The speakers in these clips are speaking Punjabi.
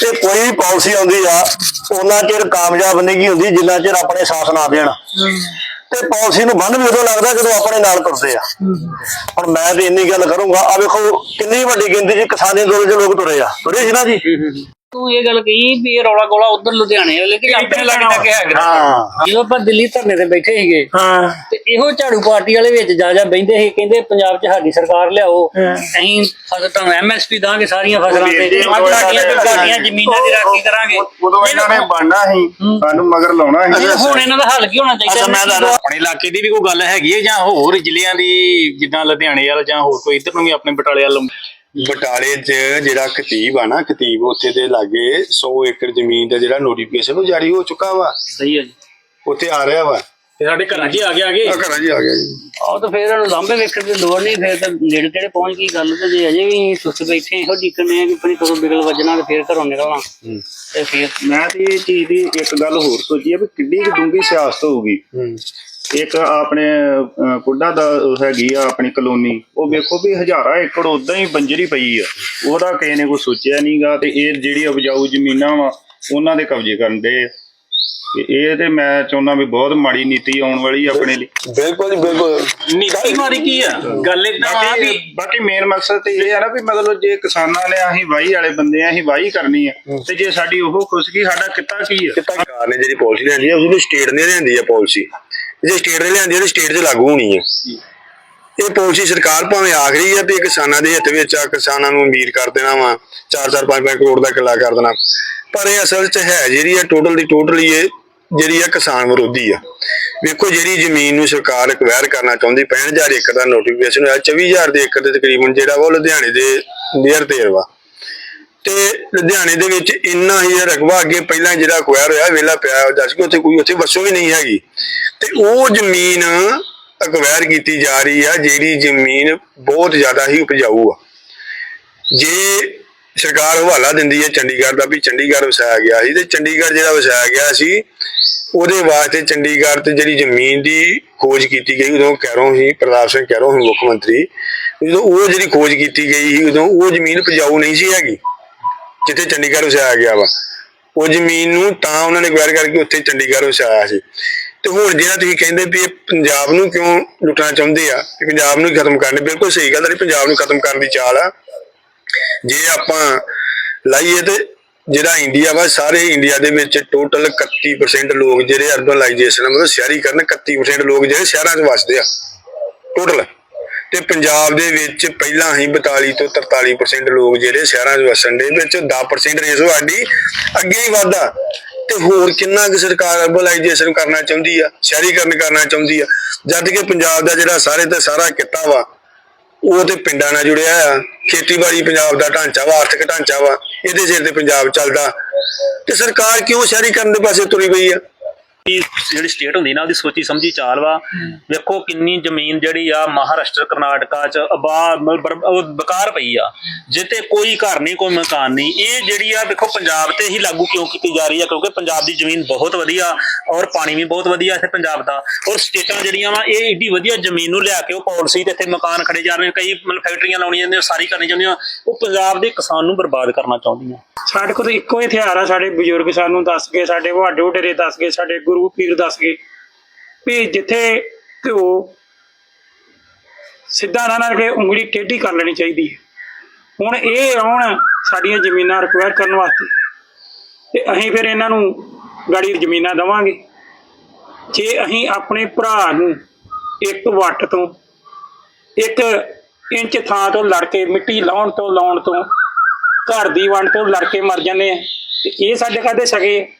ਤੇ ਕੋਈ ਵੀ ਪਾਲਿਸੀ ਆਉਂਦੀ ਆ, ਉਹਨਾਂ ਚਿਰ ਕਾਮਯਾਬ ਨਹੀਂ ਹੁੰਦੀ, ਜਿੰਨਾ ਚਿਰ ਆਪਣੇ ਸਾਥ ਨਾ ਦੇਣ। ਤੇ ਪਾਲਿਸੀ ਨੂੰ ਬੰਨ ਵੀ ਉਦੋਂ ਲੱਗਦਾ ਜਦੋਂ ਆਪਣੇ ਨਾਲ ਤੁਰਦੇ ਆ। ਹੁਣ ਮੈਂ ਤੇ ਇੰਨੀ ਗੱਲ ਕਰੂੰਗਾ। ਆ ਵੇਖੋ, ਕਿੰਨੀ ਵੱਡੀ ਗਿਣਤੀ 'ਚ ਕਿਸਾਨੀ ਅੰਦੋਲਨ 'ਚ ਲੋਕ ਤੁਰੇ ਆ। ਤੁਰੇ ਸੀ ਨਾ ਜੀ? ਤੂੰ ਇਹ ਗੱਲ ਕਹੀ ਵੀ ਇਹ ਰੌਲਾ ਗੋਲਾ ਉਧਰ ਲੁਧਿਆਣੇ ਵਾਲੇ ਕਿ ਆਪਣੇ ਲੱਗ ਹੈਗਾ। ਹਾਂ। ਜਦੋਂ ਆਪਾਂ ਦਿੱਲੀ ਧਰਨੇ ਤੇ ਬੈਠੇ ਸੀਗੇ ਹਾਂ। ਤੇ ਇਹੋ ਝਾੜੂ ਪਾਰਟੀ ਵਾਲੇ ਵਿੱਚ ਜਾ ਜਾ ਬੈਂਦੇ ਸੀ ਕਹਿੰਦੇ ਪੰਜਾਬ 'ਚ ਸਾਡੀ ਸਰਕਾਰ ਲਿਆਓ ਅਸੀਂ ਫਸਲ ਤਾਂ ਐਮਐਸਪੀ ਦਾਂਗੇ ਸਾਰੀਆਂ ਫਸਲਾਂ ਤੇ ਸਾਡੀਆਂ ਸਾਡੀਆਂ ਜ਼ਮੀਨਾਂ ਦੀ ਰਾਖੀ ਕਰਾਂਗੇ। ਉਦੋਂ ਇਹਨਾਂ ਨੇ ਬਣਨਾ ਸੀ ਸਾਨੂੰ ਮਗਰ ਲਾਉਣਾ ਸੀ। ਹੁਣ ਇਹਨਾਂ ਦਾ ਹੱਲ ਕੀ ਹੋਣਾ ਚਾਹੀਦਾ। ਆਪਣੇ ਇਲਾਕੇ ਦੀ ਵੀ ਕੋਈ ਗੱਲ ਹੈਗੀ ਹੈ ਜਾਂ ਹੋਰ ਜ਼ਿਲ੍ਹਿਆਂ ਦੀ ਜਿੱਦਾਂ ਲੁਧਿਆਣੇ ਵਾਲ ਜਾਂ ਹੋਰ ਕੋਈ ਇੱਧਰ ਨੂੰ ਵੀ ਆਪਣੇ ਬਟਾਲੇ ਵੱਲ ਬਟਾਲੇ 'ਚ ਜਿਹੜਾ ਖਤੀਬ ਆ ਨਾ ਖਤੀਬ ਉੱਥੇ ਦੇ ਲਾਗੇ 100 ਏਕੜ ਜ਼ਮੀਨ ਦਾ ਜਿਹੜਾ ਨੋਟੀਫਿਕੇਸ਼ਨ ਉਹ ਜਾਰੀ ਹੋ ਚੁੱਕਾ ਵਾ। ਸਹੀ ਹੈ ਜੀ। ਉੱਥੇ ਆ ਰਿਹਾ ਵਾ। ਤੇ ਸਾਡੇ ਘਰਾਂ 'ਚ ਹੀ ਆ ਗਿਆ ਅੱਗੇ? ਆ ਘਰਾਂ 'ਚ ਆ ਗਿਆ ਜੀ। ਆਹ ਤਾਂ ਫੇਰ ਇਹਨੂੰ ਲਾਂਬੇ ਵੇਖਣ ਦੀ ਲੋੜ ਨਹੀਂ ਫੇਰ ਤਾਂ ਨੇੜੇ ਤੇੜੇ ਪਹੁੰਚ ਗਈ ਗੱਲ ਤੇ ਜੇ ਅਜੇ ਵੀ ਸੁੱਤ ਬੈਠੇ ਇਹੋ ਡਿੱਕਣੇ ਆ ਕਿ ਪਣੀ ਕਦੋਂ ਬਿਗਲ ਵੱਜਣਾ ਤੇ ਫੇਰ ਘਰੋਂ ਨਿਕਲਣਾ। ਤੇ ਫੇਰ ਮੈਂ ਤੇ ਇਹ ਚੀਜ਼ ਦੀ ਇੱਕ ਗੱਲ ਹੋਰ ਸੋਚੀ ਆ ਵੀ ਕਿੰਨੀ ਕੁ ਡੂੰਘੀ ਸਿਆਸਤ ਹੋਊਗੀ। ਇੱਕ ਆਪਣੇ ਪੁੱਡਾ ਦਾ ਹੈਗੀ ਆ ਆਪਣੀ ਕਲੋਨੀ ਉਹ ਵੇਖੋ ਵੀ ਹਜ਼ਾਰਾਂ ਏਕੜ ਉਦਾਂ ਹੀ ਬੰਜਰੀ ਪਈ ਆ। ਉਹਦਾ ਕਿਸੇ ਨੇ ਕੋਈ ਸੋਚਿਆ ਨਹੀਂਗਾ ਤੇ ਇਹ ਜਿਹੜੀ ਉਪਜਾਊ ਜ਼ਮੀਨਾਂ ਵਾ ਉਹਨਾਂ ਦੇ ਕਬਜ਼ੇ ਕਰਨ ਦੇ ਇਹ ਤੇ ਮੈਂ ਚਾਹੁੰਦਾ ਵੀ ਬਹੁਤ ਮਾੜੀ ਨੀਤੀ ਆਉਣ ਵਾਲੀ ਆ ਆਪਣੇ ਲਈ। ਬਿਲਕੁਲ ਜੀ ਬਿਲਕੁਲ। ਨੀਤੀ ਮਾਰੀ ਕੀ ਆ? ਗੱਲ ਇਦਾਂ ਆ ਵੀ ਬਾਕੀ ਮੇਨ ਮਕਸਦ ਤੇ ਇਹ ਆ ਨਾ ਵੀ ਮਤਲਬ ਜੇ ਕਿਸਾਨਾਂ ਨੇ ਅਸੀਂ ਵਾਹੀ ਵਾਲੇ ਬੰਦੇ ਆ ਅਸੀਂ ਵਾਹੀ ਕਰਨੀ ਆ ਤੇ ਜੇ ਸਾਡੀ ਉਹ ਖੁਸ਼ਕੀ ਸਾਡਾ ਕਿੱਤਾ ਕੀ ਆ? ਸਰਕਾਰ ਨੇ ਜਿਹੜੀ ਪਾਲਿਸੀ ਲਿਆਂਦੀ ਆ? ਉਸ ਨੂੰ ਸਟੇਟ ਨੇ ਲਿਆਂਦੀ ਆ ਪਾਲਿਸੀ ਜੇ ਸਟੇਟ ਨੇ ਲਿਆਂਦੀ ਆ ਤੇ ਸਟੇਟ 'ਚ ਲਾਗੂ ਹੋਣੀ ਆ। ਇਹ ਪਾਲਿਸੀ ਸਰਕਾਰ ਭਾਵੇਂ ਆਖ ਰਹੀ ਆ ਵੀ ਇਹ ਕਿਸਾਨਾਂ ਦੇ ਹਿੱਤ ਵਿੱਚ ਆ ਕਿਸਾਨਾਂ ਨੂੰ ਅਮੀਰ ਕਰ ਦੇਣਾ ਵਾ 4-4 5-5 ਕਰੋੜ ਦਾ ਕਿੱਲਾ ਕਰ ਦੇਣਾ। ਪਰ ਇਹ ਅਸਲ 'ਚ ਹੈ ਜਿਹੜੀ ਆ ਟੋਟਲ ਦੀ ਟੋਟਲੀ ਇਹ ਜਿਹੜੀ ਆ ਕਿਸਾਨ ਵਿਰੋਧੀ ਆ। ਵੇਖੋ ਜਿਹੜੀ ਜ਼ਮੀਨ ਨੂੰ ਸਰਕਾਰ ਐਕਵਾਇਰ ਕਰਨਾ ਚਾਹੁੰਦੀ 65000 ਏਕੜ ਦਾ ਨੋਟੀਫਿਕੇਸ਼ਨ ਹੋਇਆ 24000 ਦੇ ਏਕੜ ਦੇ ਤਕਰੀਬਨ ਜਿਹੜਾ ਉਹ ਲੁਧਿਆਣੇ ਦੇ ਨੀਅਰ ਤੇ ਵਾ। ਤੇ ਲੁਧਿਆਣੇ ਦੇ ਵਿੱਚ ਇੰਨਾ ਹੀ ਰਕਬਾ ਅੱਗੇ ਪਹਿਲਾਂ ਜਿਹੜਾ ਅਕਵਾਇਰ ਹੋਇਆ ਵੇਲਾ ਪਿਆ ਦੱਸ ਕਿ ਉੱਥੇ ਕੋਈ ਉੱਥੇ ਵਸੋਂ ਵੀ ਨਹੀਂ ਹੈਗੀ। ਤੇ ਉਹ ਜ਼ਮੀਨ ਅਕਵਾਇਰ ਕੀਤੀ ਜਾ ਰਹੀ ਆ, ਜਿਹੜੀ ਜ਼ਮੀਨ ਬਹੁਤ ਜ਼ਿਆਦਾ ਹੀ ਉਪਜਾਊ ਆ। ਜੇ ਸਰਕਾਰ ਹਵਾਲਾ ਦਿੰਦੀ ਹੈ ਚੰਡੀਗੜ੍ਹ ਦਾ ਵੀ ਚੰਡੀਗੜ੍ਹ ਵਸਾਇਆ ਗਿਆ ਸੀ ਤੇ ਚੰਡੀਗੜ੍ਹ ਜਿਹੜਾ ਵਸਾਇਆ ਗਿਆ ਸੀ, ਉਹਦੇ ਵਾਸਤੇ ਚੰਡੀਗੜ੍ਹ ਤੇ ਜਿਹੜੀ ਜ਼ਮੀਨ ਦੀ ਖੋਜ ਕੀਤੀ ਗਈ, ਉਦੋਂ ਕੈਰੋਂ ਸੀ ਪ੍ਰਤਾਪ ਸਿੰਘ ਕੈਰੋਂ ਸੀ ਮੁੱਖ ਮੰਤਰੀ, ਜਦੋਂ ਉਹ ਜਿਹੜੀ ਖੋਜ ਕੀਤੀ ਗਈ ਸੀ, ਉਦੋਂ ਉਹ ਜ਼ਮੀਨ ਉਪਜਾਊ ਨਹੀਂ ਸੀ ਹੈਗੀ, ਜਿੱਥੇ ਚੰਡੀਗੜ੍ਹ ਵਸਾਇਆ ਗਿਆ ਵਾ। ਉਹ ਜ਼ਮੀਨ ਨੂੰ ਤਾਂ ਉਹਨਾਂ ਨੇ ਅਕਵਾਇਰ ਕਰਕੇ ਉੱਥੇ ਚੰਡੀਗੜ੍ਹ ਵਸਾਇਆ ਸੀ। ਤੇ ਹੁਣ ਜਿਹੜਾ ਤੁਸੀਂ ਕਹਿੰਦੇ ਵੀ ਇਹ ਪੰਜਾਬ ਨੂੰ ਕਿਉਂ ਲੁੱਟਣਾ ਚਾਹੁੰਦੇ ਆ ਕਿ ਪੰਜਾਬ ਨੂੰ ਖਤਮ ਕਰਨ ਬਿਲਕੁਲ ਸਹੀ ਗੱਲ ਹੈ ਪੰਜਾਬ ਨੂੰ ਖਤਮ ਕਰਨ ਦੀ ਚਾਲ ਆ। ਜੇ ਆਪਾਂ ਲਾਈਏ ਤੇ ਜਿਹੜਾ ਇੰਡੀਆ ਵਾ, ਸਾਰੇ ਇੰਡੀਆ ਦੇ ਵਿੱਚ ਟੋਟਲ 31% ਲੋਕ ਜਿਹੜੇ ਅਰਬਨਲਾਈਜੇਸ਼ਨ ਮਤਲਬ ਸ਼ਹਿਰੀਕਰਨ 31% ਲੋਕ ਜਿਹੜੇ ਸ਼ਹਿਰਾਂ 'ਚ ਵੱਸਦੇ ਆ ਟੋਟਲ ਤੇ ਪੰਜਾਬ ਦੇ ਵਿੱਚ ਪਹਿਲਾਂ ਹੀ 42 ਤੋਂ 43% ਲੋਕ ਜਿਹੜੇ ਸ਼ਹਿਰਾਂ 'ਚ ਵਸਣ ਦੇ, ਵਿੱਚ 10% ਰੇਸ਼ੋ ਸਾਡੀ ਅੱਗੇ ਹੀ ਵਾਧਾ। ਤੇ ਹੋਰ ਕਿੰਨਾ ਕੁ ਸਰਕਾਰ ਅਰਬਨਾਈਜੇਸ਼ਨ ਕਰਨਾ ਚਾਹੁੰਦੀ ਆ, ਸ਼ਹਿਰੀਕਰਨ ਕਰਨਾ ਚਾਹੁੰਦੀ ਆ? ਜਦ ਕਿ ਪੰਜਾਬ ਦਾ ਜਿਹੜਾ ਸਾਰੇ ਤੇ ਸਾਰਾ ਕਿੱਤਾ ਵਾ, ਉਹ ਤੇ ਪਿੰਡਾਂ ਨਾਲ ਜੁੜਿਆ ਆ। ਖੇਤੀਬਾੜੀ ਪੰਜਾਬ ਦਾ ਢਾਂਚਾ ਵਾ, ਆਰਥਿਕ ਢਾਂਚਾ ਵਾ, ਇਹਦੇ ਸਿਰ ਤੇ ਪੰਜਾਬ ਚੱਲਦਾ। ਤੇ ਸਰਕਾਰ ਕਿਉਂ ਸ਼ਹਿਰੀਕਰਨ ਦੇ ਪਾਸੇ ਤੁਰੀ ਪਈ ਆ? ਕਿ ਜਿਹੜੀ ਸਟੇਟ ਹੁੰਦੀ ਨਾ, ਉਹਦੀ ਸੋਚੀ ਸਮਝੀ ਚਾਲ ਵਾ। ਵੇਖੋ ਕਿੰਨੀ ਜ਼ਮੀਨ ਜਿਹੜੀ ਆ ਮਹਾਰਾਸ਼ਟਰ, ਕਰਨਾਟਕਾ ਚ ਅਬਾ ਬਕਾਰ ਪਈ ਆ। ਜਿੱਤੇ ਕੋਈ ਘਰ ਨਹੀਂ, ਕੋਈ ਮਕਾਨ ਨਹੀਂ। ਇਹ ਜਿਹੜੀ ਆ ਵੇਖੋ ਪੰਜਾਬ ਤੇ ਹੀ ਲਾਗੂ ਕਿਉਂ ਕੀਤੀ ਜਾ ਰਹੀ ਆ, ਕਿਉਂਕਿ ਪੰਜਾਬ ਦੀ ਜ਼ਮੀਨ ਬਹੁਤ ਵਧੀਆ ਔਰ ਪਾਣੀ ਵੀ ਬਹੁਤ ਵਧੀਆ ਇੱਥੇ ਪੰਜਾਬ ਦਾ। ਔਰ ਸਟੇਟਾਂ ਜਿਹੜੀਆਂ ਵਾ, ਇਹ ਏਡੀ ਵਧੀਆ ਜ਼ਮੀਨ ਨੂੰ ਲਿਆ ਕੇ ਉਹ ਪਾਲਿਸੀ ਤੇ ਇੱਥੇ ਮਕਾਨ ਖੜੇ ਜਾ ਰਹੇ ਕਈ ਮਤਲਬ ਫੈਕਟਰੀਆਂ ਲਾਉਣੀਆਂ ਜਾਂਦੀਆਂ ਸਾਰੀ ਕਰਨੀ ਚਾਹੁੰਦੀਆਂ। ਉਹ ਪੰਜਾਬ ਦੇ ਕਿਸਾਨ ਨੂੰ ਬਰਬਾਦ ਕਰਨਾ ਚਾਹੁੰਦੀਆਂ। ਸਾਡੇ ਕੋਲ ਇੱਕੋ ਹੀ ਹਥਿਆਰ ਆ, ਸਾਡੇ ਬਜ਼ੁਰਗ ਸਾਨੂੰ ਦੱਸ ਕੇ ਸਾਡੇ ਵੱਡੇ ਵਡੇਰੇ ਦੱਸ ਗਏ, ਸਾਡੇ ਗੁਰੂ ਪੀਰ ਦੱਸ ਗਏ ਵੀ ਜਿੱਥੇ ਘਿਓ ਸਿੱਧਾ ਨਾ ਨਾ ਕੇ ਉਂਗਲੀ ਟੇਢੀ ਕਰ ਲੈਣੀ ਚਾਹੀਦੀ ਹੈ। ਹੁਣ ਇਹ ਆਉਣ ਸਾਡੀਆਂ ਜ਼ਮੀਨਾਂ ਰਿਕਵਾਇਰ ਕਰਨ ਵਾਸਤੇ। ਤੇ ਅਸੀਂ ਫਿਰ ਇਹਨਾਂ ਨੂੰ ਗਾੜੀ ਜ਼ਮੀਨਾਂ ਦਵਾਂਗੇ। ਜੇ ਅਸੀਂ ਆਪਣੇ ਭਰਾ ਨੂੰ ਇੱਕ ਵੱਟ ਤੋਂ ਇੱਕ ਇੰਚ ਥਾਂ ਤੋਂ ਲੜ ਕੇ, ਮਿੱਟੀ ਲਾਉਣ ਤੋਂ ਲਾਉਣ ਤੋਂ, ਘਰ ਦੀ ਵੰਡ ਤੋਂ ਲੜ ਕੇ ਮਰ ਜਾਂਦੇ ਆ, ਤੇ ਇਹ ਸਾਡੇ ਕਾਹਦੇ ਸਗੇ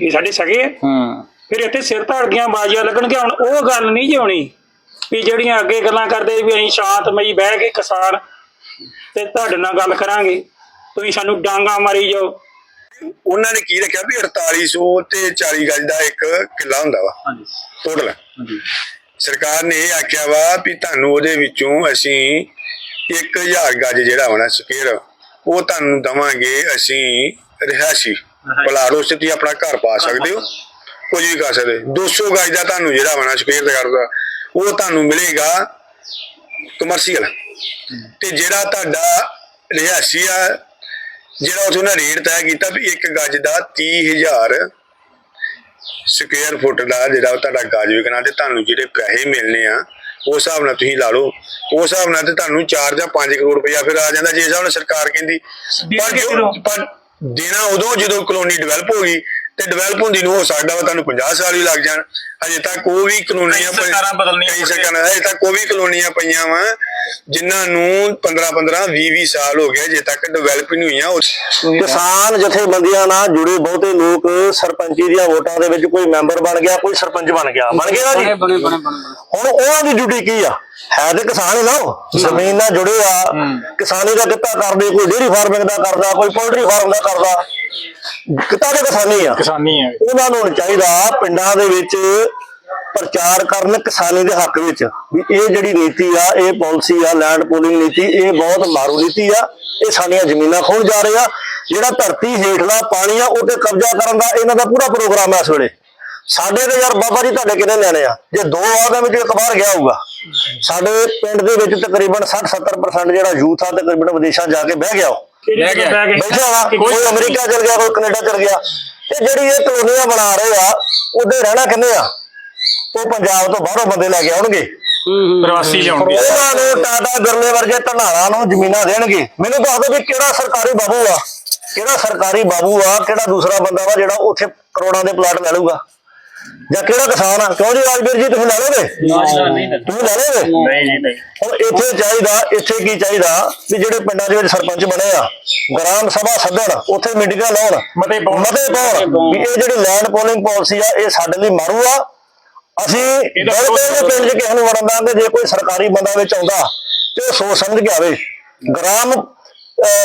ਇਹ ਸਾਡੇ ਸਗੇ ਆ ਹੂੰ। ਫਿਰ ਇੱਥੇ ਸਿਰ ਧੜ ਗਈਆਂ ਬਾਜੀਆਂ ਲੱਗਣਗੀਆਂ। ਹੁਣ ਉਹ ਗੱਲ ਨਹੀਂ ਜੀ ਹੋਣੀ ਵੀ ਜਿਹੜੀਆਂ ਅੱਗੇ ਗੱਲਾਂ ਕਰਦੇ ਵੀ ਅਸੀਂ ਸ਼ਾਂਤਮਈ ਬਹਿ ਕੇ ਕਿਸਾਨ ਤੇ ਤੁਹਾਡੇ ਨਾਲ ਗੱਲ ਕਰਾਂਗੇ। ਤੁਸੀਂ ਸਾਨੂੰ ਡਾਂਗਾ ਮਾਰੀ ਜਾਓ। ਉਹਨਾਂ ਨੇ ਕੀ ਰੱਖਿਆ ਵੀ 4800 ਤੇ 40 ਗਜ ਦਾ ਇੱਕ ਕਿੱਲਾ ਹੁੰਦਾ ਵਾ। ਹਾਂਜੀ। ਟੋਟਲ ਹਾਂਜੀ। ਸਰਕਾਰ ਨੇ ਇਹ ਆਖਿਆ ਵਾ ਵੀ ਤੁਹਾਨੂੰ ਉਹਦੇ ਵਿੱਚੋਂ ਅਸੀਂ 1000 ਗਜ ਜਿਹੜਾ ਹੋਣਾ ਸਕੇਅਰ ਉਹ ਤੁਹਾਨੂੰ ਦਵਾਂਗੇ ਅਸੀਂ ਰਿਹਾਇਸ਼ੀ। ਪਲਾਟ ਉਸ ਤੁਸੀਂ ਆਪਣਾ ਘਰ ਪਾ ਸਕਦੇ ਹੋ। ਕੁਝ ਵੀ ਕਰ ਸਕਦੇ। ਹੋ। 200 ਗਜ ਦਾ ਤੁਹਾਨੂੰ ਜਿਹੜਾ ਹੋਣਾ ਸਕੇਅਰ ਦਾ ਕਰਦਾ। ਉਹ ਤੁਹਾਨੂੰ ਮਿਲੇਗਾ ਕਮਰਸ਼ੀਅਲ ਤੇ ਜਿਹੜਾ ਤੁਹਾਡਾ ਰਿਹਾਇਸ਼ੀ ਆ ਜਿਹੜਾ ਉੱਥੇ ਉਹਨਾਂ ਰੇਟ ਤੈਅ ਕੀਤਾ ਵੀ ਇੱਕ ਗੱਜ ਦਾ 30000 ਸਕੁਅਰ ਫੁੱਟ ਦਾ ਜਿਹੜਾ ਤੁਹਾਡਾ ਗੱਜ ਵਿਕਣਾ ਤੇ ਤੁਹਾਨੂੰ ਜਿਹੜੇ ਪੈਸੇ ਮਿਲਨੇ ਆ ਉਸ ਹਿਸਾਬ ਨਾਲ ਤੁਸੀਂ ਲਾ ਲਓ। ਉਸ ਹਿਸਾਬ ਨਾਲ ਤੇ ਤੁਹਾਨੂੰ 4 ਜਾਂ 5 ਕਰੋੜ ਰੁਪਇਆ ਫਿਰ ਆ ਜਾਂਦਾ। ਜੇ ਹਿਸਾਬ ਨਾਲ ਸਰਕਾਰ ਕਹਿੰਦੀ? ਪਰ ਦੇਣਾ ਉਦੋਂ ਜਦੋਂ ਕਲੋਨੀ ਡਿਵੈਲਪ ਹੋ ਗਈ ਤੇ ਡਿਵੈਲਪ ਹੁੰਦੀ ਨੂੰ ਹੋ ਸਕਦਾ ਵਾ ਤੁਹਾਨੂੰ 50 ਸਾਲ ਵੀ ਲੱਗ ਜਾਣ। ਅਜੇ ਤੱਕ ਕੋਈ ਵੀ ਕਲੋਨੀਆਂ ਸਰਕਾਰਾਂ ਬਦਲਣੀਆਂ ਕਈ ਸਰਕਾਰਾਂ ਅਜੇ ਤੱਕ ਕੋਈ ਵੀ ਕਲੋਨੀਆਂ ਪਈਆਂ ਵਾ ਜਿਨ੍ਹਾਂ ਨੂੰ 15 15 20 20 ਸਾਲ ਹੋ ਗਏ ਅਜੇ ਤੱਕ ਡਿਵੈਲਪ ਨਹੀਂ ਹੋਈਆਂ। ਉਹ- ਕਿਸਾਨ ਜਥੇਬੰਦੀਆਂ ਨਾਲ ਜੁੜੇ ਬਹੁਤੇ ਲੋਕ ਸਰਪੰਚੀ ਦੀਆਂ ਵੋਟਾਂ ਦੇ ਵਿੱਚ ਕੋਈ ਮੈਂਬਰ ਬਣ ਗਿਆ ਕੋਈ ਸਰਪੰਚ ਬਣ ਗਿਆ। ਬਣ ਗਿਆ ਜੀ? ਹੁਣ ਉਹਨਾਂ ਦੀ ਡਿਊਟੀ ਕੀ ਆ? ਹੈ ਤੇ ਕਿਸਾਨ ਹੀ ਨਾ। ਉਹ। ਜ਼ਮੀਨ ਨਾਲ ਜੁੜੇ ਆ। ਕਿਸਾਨੀ ਦਾ ਕਿੱਤਾ ਕਰਦੇ ਕੋਈ ਡੇਅਰੀ ਫਾਰਮਿੰਗ ਦਾ ਕਰਦਾ ਕੋਈ ਪੋਲਟਰੀ ਫਾਰਮ ਦਾ ਕਰਦਾ। ਕਿੱਤਾ ਤੇ ਕਿਸਾਨੀ ਆ। ਕਿਸਾਨੀ ਹੈ ਉਹਨਾਂ ਨੂੰ ਚਾਹੀਦਾ ਪਿੰਡਾਂ ਦੇ ਵਿੱਚ ਪ੍ਰਚਾਰ ਕਰਨ ਕਿਸਾਨੀ ਦੇ ਹੱਕ ਵਿੱਚ। ਵੀ ਇਹ ਜਿਹੜੀ ਨੀਤੀ ਆ ਇਹ ਪਾਲਿਸੀ ਆ ਲੈਂਡ ਪੂਲਿੰਗ ਨੀਤੀ ਇਹ ਬਹੁਤ ਮਾਰੂ ਨੀਤੀ ਆ। ਇਹ ਸਾਡੀਆਂ ਜ਼ਮੀਨਾਂ ਖੋਣ ਜਾ ਰਹੇ ਆ। ਜਿਹੜਾ ਧਰਤੀ ਹੇਠਲਾ ਪਾਣੀ ਆ ਉਹ ਤੇ ਕਬਜ਼ਾ ਕਰਨ ਦਾ ਇਹਨਾਂ ਦਾ ਪੂਰਾ ਪ੍ਰੋਗਰਾਮ ਹੈ ਇਸ ਵੇਲੇ। ਸਾਡੇ ਤੇ ਯਾਰ ਬਾਬਾ ਜੀ ਤੁਹਾਡੇ ਕਿੰਨੇ ਨਿਆਣੇ ਆ? ਜੇ ਦੋ ਆਦਮ ਵਿੱਚ ਇੱਕ ਬਾਹਰ ਗਿਆ ਹੋਊਗਾ। ਸਾਡੇ ਪਿੰਡ ਦੇ ਵਿੱਚ ਤਕਰੀਬਨ 60-70% ਜਿਹੜਾ ਯੂਥ ਆ ਤਕਰੀਬਨ ਵਿਦੇਸ਼ਾਂ ਜਾ ਕੇ ਬਹਿ ਗਿਆ ਉਹ। ਬਹਿ ਗਿਆ? ਬੈਠਾ ਵਾ। ਕੋਈ ਅਮਰੀਕਾ ਚਲ ਗਿਆ ਕੋਈ ਕੈਨੇਡਾ ਚਲ ਗਿਆ। ਤੇ ਜਿਹੜੀ ਇਹ ਕਲੋਨੀਆਂ ਬਣਾ ਰਹੇ ਆ ਉਹਦੇ ਰਹਿਣਾ ਕਿੰਨੇ ਆ? ਉਹ ਪੰਜਾਬ ਤੋਂ ਬਾਹਰੋਂ ਬੰਦੇ ਲੈ ਕੇ ਆਉਣਗੇ। ਪ੍ਰਵਾਸੀ ਲਿਆਉਣਗੇ। ਉਹਨਾਂ ਨੂੰ ਟਾਟਾ ਬਿਰਲੇ ਵਰਗੇ ਧਨਾਰਾਂ ਨੂੰ ਜ਼ਮੀਨਾਂ ਦੇਣਗੇ। ਮੈਨੂੰ ਦੱਸ ਦਿਓ ਵੀ ਕਿਹੜਾ ਸਰਕਾਰੀ ਬਾਬੂ ਆ? ਕਿਹੜਾ ਸਰਕਾਰੀ ਬਾਬੂ ਆ? ਕਿਹੜਾ ਦੂਸਰਾ ਬੰਦਾ ਵਾ ਜਿਹੜਾ ਉੱਥੇ ਕਰੋੜਾਂ ਦੇ ਪਲਾਟ ਲੈ ਲਊਗਾ? ਜਾਂ ਕਿਹੜਾ ਕਿਸਾਨ ਆ? ਕਿਉਂ ਜੀ ਰਾਜਵੀਰ ਜੀ ਤੁਸੀਂ ਲੈ ਲੋਗੇ ਤੁਸੀਂ ਲੈ ਲੋਗੇ ਨਹੀਂ ਜੀ ਨਹੀਂ। ਹੁਣ ਇੱਥੇ ਚਾਹੀਦਾ ਇੱਥੇ ਕੀ ਚਾਹੀਦਾ ਵੀ ਜਿਹੜੇ ਪਿੰਡਾਂ ਦੇ ਵਿੱਚ ਸਰਪੰਚ ਬਣੇ ਆ ਗ੍ਰਾਮ ਸਭਾ ਸੱਦਣ ਉੱਥੇ ਮੀਟਿੰਗਾਂ ਲਾਉਣ ਮਤੇ ਪਾਉਣ। ਮਤੇ ਪਾਉਣ ਵੀ ਇਹ ਜਿਹੜੀ ਲੈਂਡ ਪੋਲਿੰਗ ਪਾਲਿਸੀ ਆ ਇਹ ਸਾਡੇ ਲਈ ਮਾਰੂ ਆ। ਅਸੀਂ ਬਿਲਕੁਲ ਵੀ ਪਿੰਡ 'ਚ ਕਿਸੇ ਨੂੰ ਵੜਨ ਦਾਂਗੇ ਜੇ ਕੋਈ ਸਰਕਾਰੀ ਬੰਦਾ ਵਿੱਚ ਆਉਂਦਾ ਤੇ ਉਹ ਸੋਚ ਸਮਝ ਕੇ ਆਵੇ। ਗ੍ਰਾਮ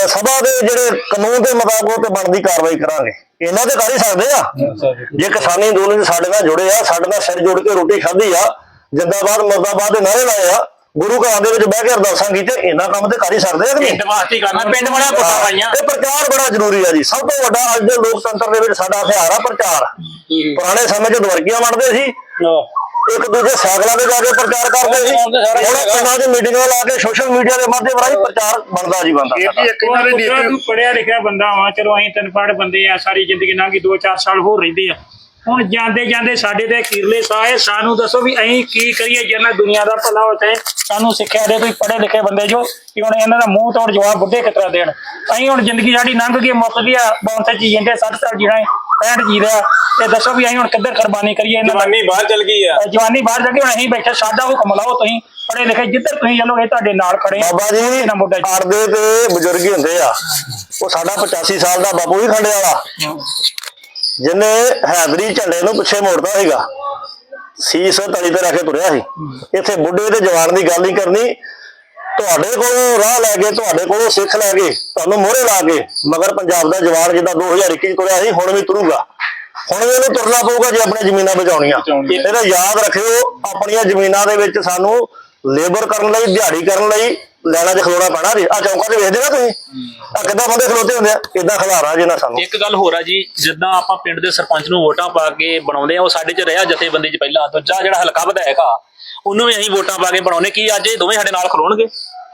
ਸਭਾ ਦੇ ਜਿਹੜੇ ਕਾਨੂੰਨ ਦੇ ਮੁਤਾਬਕ ਉਹ ਤੇ ਬਣਦੀ ਕਾਰਵਾਈ ਕਰਾਂਗੇ। ਇਹਨਾਂ ਤੇ ਕਰ ਹੀ ਸਕਦੇ ਆ। ਜੇ ਕਿਸਾਨੀ ਅੰਦੋਲਨ ਸਾਡੇ ਨਾਲ ਜੁੜੇ ਆ ਸਾਡੇ ਨਾਲ ਸਿਰ ਜੋੜ ਕੇ ਰੋਟੀ ਖਾਧੀ ਆ ਜਿੰਦਾਬਾਦ ਮੁਰਦਾਬਾਦ ਦੇ ਨਾਰੇ ਲਾਏ ਆ ਗੁਰੂ ਘਰਾਂ ਦੇ ਵਿੱਚ ਬਹਿ ਕੇ ਅਰਦਾਸਾਂ ਕੀਤੇ ਇਹਨਾਂ ਕੰਮ ਤੇ ਕਰ ਹੀ ਸਕਦੇ ਆ ਕਿ ਨਹੀਂ? ਪਿੰਡ ਵਾਸਤੇ ਕਰਨਾ ਪਿੰਡ ਬੜਾ ਪੁੱਤਾਂ ਪਾਈਆਂ। ਤੇ ਪ੍ਰਚਾਰ ਬੜਾ ਜ਼ਰੂਰੀ ਆ ਜੀ। ਸਭ ਤੋਂ ਵੱਡਾ ਅੱਜ ਦੇ ਲੋਕਤੰਤਰ ਦੇ ਵਿੱਚ ਸਾਡਾ ਹਥਿਆਰ ਆ ਪ੍ਰਚਾਰ। ਪੁਰਾਣੇ ਸਮੇਂ 'ਚ ਦਵਰਕੀਆਂ ਵੰਡਦੇ ਸੀ। ਇੱਕ ਦੂਜੇ ਸਾਈਕਲਾਂ ਤੇ ਜਾ ਕੇ ਪ੍ਰਚਾਰ ਕਰਦੇ ਸੀ ਹੁਣ ਪਿੰਡਾਂ 'ਚ ਮੀਟਿੰਗਾਂ ਲਾ ਕੇ ਸੋਸ਼ਲ ਮੀਡੀਆ ਦੇ ਮਾਧਿਅਮ ਰਾਹੀਂ ਪ੍ਰਚਾਰ ਬਣਦਾ ਜੀ ਬਣਦਾ ਸਾਡਾ। ਇੱਕ ਇਹਨਾਂ ਦੇ ਨੀਤੀ ਪੜਿਆ ਲਿਖਿਆ ਬੰਦਾ ਵਾਂ ਚਲੋ ਅਸੀਂ ਤਿੰਨ ਪੜ੍ਹ ਬੰਦੇ ਆ ਸਾਰੀ ਜ਼ਿੰਦਗੀ ਲੰਘੀ 2-4 ਸਾਲ ਹੋਰ ਰਹਿੰਦੇ ਆ। ਹੁਣ ਜਾਂਦੇ ਜਾਂਦੇ ਸਾਡੇ ਤੇ ਕੀਰਲੇ ਸਾਏ ਸਾਨੂੰ ਦੱਸੋ ਵੀ ਅਸੀਂ ਕੀ ਕਰੀਏ ਜਿਹਨਾਂ ਦੁਨੀਆ ਦਾ ਭਲਾ ਹੋ। ਚਾਹੇ ਸਾਨੂੰ ਸਿੱਖਿਆ ਦੇ ਤੁਸੀਂ ਪੜ੍ਹੇ ਲਿਖੇ ਬੰਦੇ ਜੋ ਕਿ ਹੁਣ ਇਹਨਾਂ ਦਾ ਮੂੰਹ ਤੋੜ ਜਵਾਬ ਬੁੱਢੇ ਕਿਤਰਾ ਦੇਣ। ਅਸੀਂ ਹੁਣ ਜ਼ਿੰਦਗੀ ਸਾਡੀ ਲੰਘ ਗਈ ਮੁੱਕ ਗਈ ਆ ਬੌਂਸੇ ਜੀ ਜਾਂਦੇ 60 ਸਾਲ ਜੀਣਾ ਹੈ। 65 ਜੀ ਰਿਹਾ। ਤੇ ਦੱਸੋ ਵੀ ਅਸੀਂ ਹੁਣ ਕਿੱਧਰ ਕੁਰਬਾਨੀ ਕਰੀਏ ਇਹਨਾਂ ਦਾ ਜਵਾਨੀ ਬਾਹਰ ਚਲ ਗਈ ਆ। ਜਵਾਨੀ ਬਾਹਰ ਜਾ ਕੇ ਹੁਣ ਅਸੀਂ ਬੈਠੇ ਸਾਡਾ ਹੁਕਮ ਲਾਓ ਤੁਸੀਂ। ਪੜ੍ਹੇ ਲਿਖੇ ਜਿੱਧਰ ਤੁਸੀਂ ਚੱਲੋਗੇ ਤੁਹਾਡੇ ਨਾਲ ਖੜੇ ਆ। ਬਾਬਾ ਜੀ ਇਹਨਾਂ ਮੁੱਢਾ ਜੀ। ਆਰਦੇ ਤੇ ਬਜ਼ੁਰਗ ਹੀ ਹੁੰਦੇ ਆ। ਉਹ ਸਾਡਾ 85 ਸਾਲ ਦਾ ਬਾਪੂ ਵੀ ਖੰਡੇ ਵਾਲਾ। ਜਿਹਨੇ ਹੈਦਰੀ ਝੰਡੇ ਨੂੰ ਪਿੱਛੇ ਮੋੜਦਾ ਸੀਗਾ ਸੀਸ ਤਲੀ ਤੇ ਰੱਖ ਕੇ ਤੁਰਿਆ ਸੀ। ਇੱਥੇ ਬੁੱਢੇ ਤੇ ਜਵਾਨ ਦੀ ਗੱਲ ਨਹੀਂ ਕਰਨੀ। ਤੁਹਾਡੇ ਕੋਲੋਂ ਰਾਹ ਲੈ ਕੇ ਤੁਹਾਡੇ ਕੋਲੋਂ ਸਿੱਖ ਲੈ ਕੇ ਤੁਹਾਨੂੰ ਮੋਹਰੇ ਲਾ ਕੇ ਮਗਰ ਪੰਜਾਬ ਦਾ ਜਵਾਨ ਜਿੱਦਾਂ 2021 ਚ ਤੁਰਿਆ ਸੀ ਹੁਣ ਵੀ ਤੁਰੂਗਾ। ਹੁਣ ਵੀ ਇਹਨੂੰ ਤੁਰਨਾ ਪਊਗਾ ਜੇ ਆਪਣੀਆਂ ਜ਼ਮੀਨਾਂ ਬਚਾਉਣੀਆਂ। ਇਹਦਾ ਯਾਦ ਰੱਖਿਓ ਆਪਣੀਆਂ ਜ਼ਮੀਨਾਂ ਦੇ ਵਿੱਚ ਸਾਨੂੰ ਲੇਬਰ ਕਰਨ ਲਈ ਦਿਹਾੜੀ ਕਰਨ ਲਈ ਲੈਣਾ 'ਚ ਖਲੋਣਾ ਪੈਣਾ ਜੀ। ਆ ਚੌਂਕਾਂ 'ਚ ਵੇਖਦੇ ਨਾ ਤੁਸੀਂ? ਆ ਕਿੱਦਾਂ ਬੰਦੇ ਖਲੋਤੇ ਹੁੰਦੇ ਆ? ਇਦਾਂ ਖਲਾਰਾ ਜੇ ਨਾ ਸਾਨੂੰ? ਇੱਕ ਗੱਲ ਹੋਰ ਆ ਜੀ ਜਿੱਦਾਂ ਆਪਾਂ ਪਿੰਡ ਦੇ ਸਰਪੰਚ ਨੂੰ ਵੋਟਾਂ ਪਾ ਕੇ ਬਣਾਉਂਦੇ ਆ ਉਹ ਸਾਡੇ 'ਚ ਰਿਹਾ ਜਥੇਬੰਦੀ 'ਚ ਪਹਿਲਾਂ। ਦੂਜਾ ਜਿਹੜਾ ਹਲਕਾ ਵਿਧਾਇਕ ਆ ਉਹਨੂੰ ਵੀ ਅਸੀਂ ਵੋਟਾਂ ਪਾ ਕੇ ਬਣਾਉਣੇ ਕੀ ਅੱਜ ਇਹ ਦੋਵੇਂ ਸਾਡੇ ਨਾਲ ਖਲੋਣਗੇ?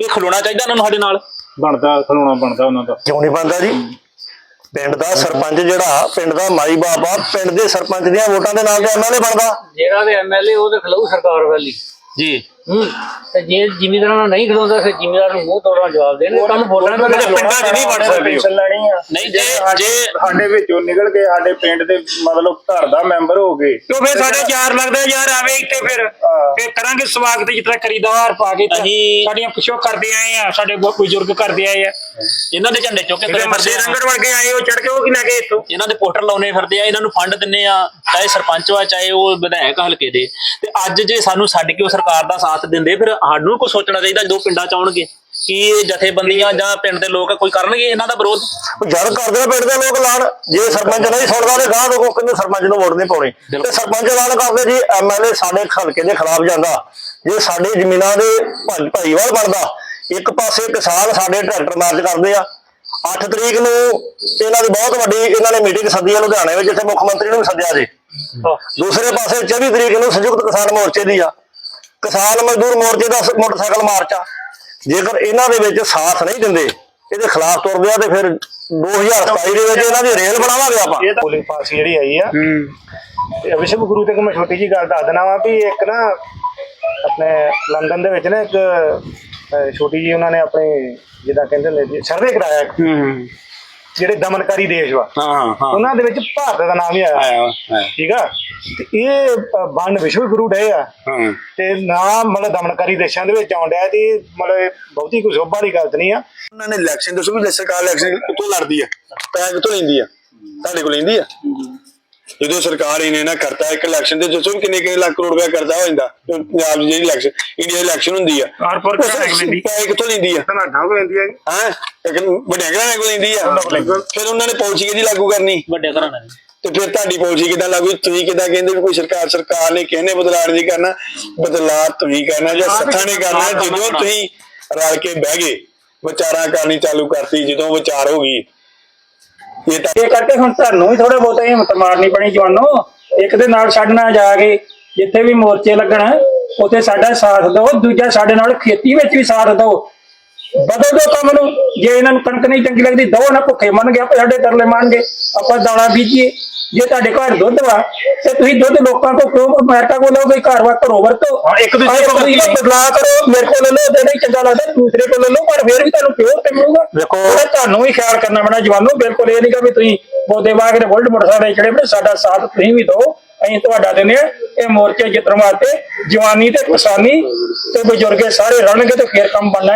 ਇਹ ਖਲੋਣਾ ਚਾਹੀਦਾ ਉਹਨਾਂ ਨੂੰ ਸਾਡੇ ਨਾਲ? ਬਣਦਾ ਖਲੋਣਾ ਬਣਦਾ ਉਹਨਾਂ ਦਾ। ਕਿਉਂ ਨਹੀਂ ਬਣਦਾ ਜੀ? ਪਿੰਡ ਦਾ ਸਰਪੰਚ ਜਿਹੜਾ ਪਿੰਡ ਦਾ ਮਾਈ ਬਾਪ ਆ ਪਿੰਡ ਦੇ ਸਰਪੰਚ ਦੀਆਂ ਵੋਟਾਂ ਦੇ ਨਾਲ ਤੇ ਐਮਐਲਏ ਬਣਦਾ। ਜਿਹੜਾ ਵੀ ਐਮਐਲਏ ਉਹ ਤੇ ਖਲਾਉ ਸਰਕਾਰ ਵਾਲੀ। ਜੀ। ਹੂੰ। ਤੇ ਜੇ ਜ਼ਿਮੀਦਾਰਾਂ ਨਾਲ ਨਹੀਂ ਖਲੋਂਦਾ ਫਿਰ ਜ਼ਿਮੀਦਾਰ ਨੂੰ ਮੂੰਹ ਤੋੜਨਾ ਜਵਾਬ ਦੇਣਗੇ ਕੱਲ ਵੋਟਾਂ ਦਾ ਪਿੰਡਾਂ 'ਚ ਨਹੀਂ ਵੜ ਸਕਦੇ। ਪੈਨਸ਼ਨ ਲੈਣੀ ਆ। ਨਹੀਂ ਜੇ ਜੇ ਸਾਡੇ ਵਿੱਚੋਂ ਨਿਕਲ ਕੇ ਸਾਡੇ ਪਿੰਡ ਦੇ ਮਤਲਬ ਘਰ ਦਾ ਮੈਂਬਰ ਹੋ ਗਏ। ਤੋ ਫਿਰ ਸਾਡੇ ਯਾਰ ਲੱਗਦਾ ਯਾਰ ਆਵੇ ਇੱਥੇ ਫਿਰ। ਫਿਰ ਕਰਾਂਗੇ ਸਵਾਗਤ ਜਿਸ ਤਰ੍ਹਾਂ ਕਰੀਦਾ ਹਾਰ ਪਾ ਕੇ ਤੇ ਸਾਡੀਆਂ ਪਿਛੋ ਕਰਦੇ ਆਏ ਆ ਸਾਡੇ ਬਜ਼ੁਰਗ ਕਰਦੇ ਆਏ ਆ। ਇਹਨਾਂ ਦੇ ਝੰਡੇ ਚੁੱਕ ਕੇ ਮਰਦੇ। ਰੰਗੜ ਵਰਗੇ ਆਏ ਉਹ ਚੜ ਕੇ ਉਹ ਕੀ ਲੈ ਗਏ ਇੱਥੋਂ? ਇਹਨਾਂ ਦੇ ਪੋਸਟਰ ਲਾਉਣੇ ਫਿਰਦੇ ਆ ਇਹਨਾਂ ਨੂੰ ਫੰਡ ਦਿੰਨੇ ਆ ਚਾਹੇ ਸਰਪੰਚ ਆ ਚਾਹੇ ਉਹ ਵਿਧਾਇਕ ਹਲਕੇ ਦੇ। ਤੇ ਅੱਜ ਜੇ ਸਾਨੂੰ ਛੱਡ ਕੇ ਉਹ ਸਰਕਾਰ ਦਾ ਸਾਥ ਦਿੰਦੇ ਫਿਰ ਸਾਨੂੰ ਕੁਝ ਸੋਚਣਾ ਚਾਹੀਦਾ ਜਦੋਂ ਪਿੰਡਾਂ ਚ ਆਉਣਗੇ ਕੀ ਇਹ ਜਥੇਬੰਦੀਆਂ ਜਾਂ ਪਿੰਡ ਦੇ ਲੋਕ ਕੋਈ ਕਰਨਗੇ ਇਹਨਾਂ ਦਾ ਵਿਰੋਧ? ਜਦ ਕਰਦੇ ਨੇ ਪਿੰਡ ਦੇ ਲੋਕ ਐਲਾਨ ਜੇ ਸਰਪੰਚ ਨਹੀਂ ਸੁਣਦਾ ਤੇ ਗਾਹ ਤੋਂ ਕਿੰਨੇ ਸਰਪੰਚ ਨੂੰ ਵੋਟ ਨਹੀਂ ਪਾਉਣੀ। ਤੇ ਸਰਪੰਚ ਐਲਾਨ ਕਰਦੇ ਜੀ ਐਮਐਲਏ ਸਾਡੇ ਹਲਕੇ ਦੇ ਖਿਲਾਫ ਜਾਂਦਾ। ਜੇ ਸਾਡੀ ਜ਼ਮੀਨਾਂ ਦੇ ਭਾਈ ਭਾਈਵਾਲ ਬਣਦਾ ਇੱਕ ਪਾਸੇ ਕਿਸਾਨ ਸਾਡੇ ਟਰੈਕਟਰ ਮਾਰਚ ਕਰਦੇ ਆ। 8 ਤਰੀਕ ਨੂੰ ਇਹਨਾਂ ਦੀ ਬਹੁਤ ਵੱਡੀ ਇਹਨਾਂ ਨੇ ਮੀਟਿੰਗ ਸੱਦੀ ਆ ਲੁਧਿਆਣੇ ਵਿੱਚ ਜਿੱਥੇ ਮੁੱਖ ਮੰਤਰੀ ਨੂੰ ਵੀ ਸੱਦਿਆ ਜੀ। ਦੂਸਰੇ ਪਾਸੇ 24 ਤਰੀਕ ਨੂੰ ਸੰਯੁਕਤ ਕਿਸਾਨ ਮੋਰਚੇ ਦੀ ਆ। ਕਿਸਾਨ ਮਜ਼ਦੂਰ ਮੋਰਚੇ ਦਾ ਮੋਟਰਸਾਈਕਲ ਮਾਰਚ। ਆ ਜੇਕਰ ਇਹਨਾਂ ਦੇ ਵਿੱਚ ਸਾਥ ਨਹੀਂ ਦਿੰਦੇ ਇਹਦੇ ਖਿਲਾਫ ਤੁਰਦੇ ਆ ਤੇ ਫਿਰ 2027 ਦੇ ਵਿੱਚ ਇਹਨਾਂ ਦੀ ਰੇਲ ਬਣਾਵਾਂਗੇ ਆਪਾਂ। ਪੋਲਿੰਗ ਪਾਸ ਜਿਹੜੀ ਆਈ ਆ। ਤੇ ਵਿਸ਼ਵ ਗੁਰੂ ਤੇ ਮੈਂ ਛੋਟੀ ਜੀ ਗੱਲ ਦੱਸ ਦੇਣਾ ਵਾ ਵੀ ਇੱਕ ਨਾ ਆਪਣੇ ਲੰਡਨ ਦੇ ਵਿੱਚ ਨਾ ਇੱਕ ਛੋਟੀ ਜੀ ਉਹਨਾਂ ਨੇ ਆਪਣੀ ਜਿੱਦਾਂ ਕਹਿੰਦੇ ਨੇ ਸਰਵੇ ਕਰਾਇਆ ਹੂੰ। ਜਿਹੜੇ ਦਮਨਕਾਰੀ ਦੇਸ਼ ਵਾ ਹਾਂ ਹਾਂ ਉਹਨਾਂ ਦੇ ਵਿੱਚ ਭਾਰਤ ਦਾ ਨਾਮ ਹੀ ਆਇਆ। ਆਇਆ। ਠੀਕ ਆ? ਤੇ ਇਹ ਵੰਡ ਵਿਸ਼ਵ ਗੁਰੂ ਡੇ ਆ। ਹਾਂ। ਤੇ ਨਾ ਮਤਲਬ ਦਮਨਕਾਰੀ ਦੇਸ਼ਾਂ ਦੇ ਵਿੱਚ ਆਉਣ ਡਿਆ ਤੇ ਮਤਲਬ ਬਹੁਤੀ ਕੋਈ ਸੋਭਾ ਵਾਲੀ ਗੱਲ ਨਹੀਂ ਆ। ਉਹਨਾਂ ਨੇ ਇਲੈਕਸ਼ਨ ਦੱਸੋ ਵੀ ਸਰਕਾਰ ਇਲੈਕਸ਼ਨ ਕਿੱਥੋਂ ਲੜਦੀ ਆ? ਪੈਸੇ ਕਿੱਥੋਂ ਲੈਂਦੀ ਆ? ਤੁਹਾਡੇ ਕੋਲ ਲੈਂਦੀ ਆ? ਜਦੋਂ ਸਰਕਾਰ ਇਹਨੇ ਨਾ ਕਰਤਾ ਇੱਕ ਇਲੈਕਸ਼ਨ ਤੇ ਦੱਸੋ ਕਿੰਨੇ ਕਿੰਨੇ ਲੱਖ ਕਰੋੜ ਰੁਪਇਆ ਕਰਜ਼ਾ ਹੋ ਜਾਂਦਾ। ਪੰਜਾਬ ਦੀ ਜਿਹੜੀ ਇਲੈਕਸ਼ਨ ਇੰਡੀਆ ਇਲੈਕਸ਼ਨ ਹੁੰਦੀ ਆ। ਕਾਰਪੋਰੇਟ ਕਿਹੜਾ ਲੈਂਦੀ? ਪੈਸੇ ਕਿੱਥੋਂ ਲੈਂਦੀ ਆ? ਤੁਹਾਡਾ ਹੋ ਜਾਂਦੀ ਹੈ ਹਾਂ? ਲੇਕਿਨ ਵੱਡਿਆਂ ਘਰਾਂ ਕੋਲ ਲੈਂਦੀ ਆ। ਫਿਰ ਉਹਨਾਂ ਨੇ ਪਾਲਿਸੀ ਕਿਹਦੀ ਲਾਗੂ ਕਰਨੀ? ਵੱਡੇ ਘਰਾਣੇ ਦੀ। ਤੇ ਫਿਰ ਤੁਹਾਡੀ ਪਾਲਿਸੀ ਕਿਦਾਂ ਲਾਗੂ? ਤੁਸੀਂ ਕਿਦਾਂ ਕਹਿੰਦੇ ਵੀ ਕੋਈ ਸਰਕਾਰ ਸਰਕਾਰ ਨੇ ਕਿਹਨੇ ਬਦਲਾਅ ਨਹੀਂ ਕਰਨਾ? ਬਦਲਾਅ ਤੁਸੀਂ ਕਰਨਾ ਜਾਂ ਸੱਥਾਂ ਨੇ ਕਰਨਾ? ਜਦੋਂ ਤੁਸੀਂ ਰਲ ਕੇ ਬਹਿ ਗਏ ਵਿਚਾਰਾਂ ਕਰਨੀ ਚਾਲੂ ਕਰਤੀ ਜਦੋਂ ਵਿਚਾਰ ਹੋ ਗਈ। ਇਹ ਤਾਂ ਇਹ ਕਰਕੇ ਹੁਣ ਤੁਹਾਨੂੰ ਵੀ ਥੋੜਾ ਬਹੁਤਾ ਹਿੰਮਤ ਮਾਰਨੀ ਪਣੀ ਜਵਾਨੋ। ਇੱਕ ਦੇ ਨਾਲ ਛੱਡਣਾ ਜਾ ਕੇ ਜਿੱਥੇ ਵੀ ਮੋਰਚੇ ਲੱਗਣ, ਉੱਥੇ ਸਾਡਾ ਸਾਥ ਦਿਓ, ਦੂਜਾ ਸਾਡੇ ਨਾਲ ਖੇਤੀ ਵਿੱਚ ਵੀ ਸਾਥ ਦਿਓ। ਬਦਲ ਦਿਓ ਕੰਮ ਨੂੰ। ਜੇ ਇਹਨਾਂ ਨੂੰ ਕਣਕ ਨਹੀਂ ਚੰਗੀ ਲੱਗਦੀ, ਦੋ ਨਾ ਭੁੱਖੇ ਮਨ ਗਿਆ ਸਾਡੇ ਤਰਲੇ ਮੰਨਗੇ ਆਪਾਂ ਦਾਣਾ ਬੀਜੀਏ। ਜੇ ਤੁਹਾਡੇ ਘਰ ਦੁੱਧ ਵਾ ਤੇ ਤੁਸੀਂ ਦੁੱਧ ਲੋਕਾਂ ਕੋਲ ਕਿਉਂ ਅਮਰੀਕਾ ਕੋਲ ਲਓਗੇ ਘਰ ਵਾ ਘਰੋਂ ਵਰਤੋ। ਇੱਕ ਦੂਜੇ ਕੋਲ ਬਦਲਾ ਕਰੋ ਮੇਰੇ ਕੋਲ ਲੈ ਲਓ ਤੇ ਨਹੀਂ ਚੰਗਾ ਲੱਗਦਾ ਦੂਸਰੇ ਕੋਲ ਲੈ ਲਓ ਪਰ ਫਿਰ ਵੀ ਤੁਹਾਨੂੰ ਪਿਓਰ ਤੇ ਮਿਲੂਗਾ ਉਹਦਾ ਤੁਹਾਨੂੰ ਵੀ ਖਿਆਲ ਕਰਨਾ ਪੈਣਾ ਜਵਾਨੋ ਬਿਲਕੁਲ ਇਹ ਨਹੀਂਗਾ ਵੀ ਤੁਸੀਂ ਬੋਦੇ ਬਾਗ ਦੇ ਬੁਲਟ ਮੋਟਰਸਾਈਕਲ ਚੜੇ ਬੜੇ ਸਾਡਾ ਸਾਥ ਤੁਸੀਂ ਵੀ ਦਿਓ ਅਸੀਂ ਤੁਹਾਡਾ ਦਿੰਦੇ ਆ ਇਹ ਮੋਰਚੇ ਜਿੱਤਣ ਵਾਸਤੇ ਜਵਾਨੀ ਤੇ ਕਿਸਾਨੀ ਤੇ ਬਜ਼ੁਰਗੇ ਸਾਰੇ ਰਲਣਗੇ ਤੇ ਫੇਰ ਕੰਮ ਬਣਨਾ ਹੈ।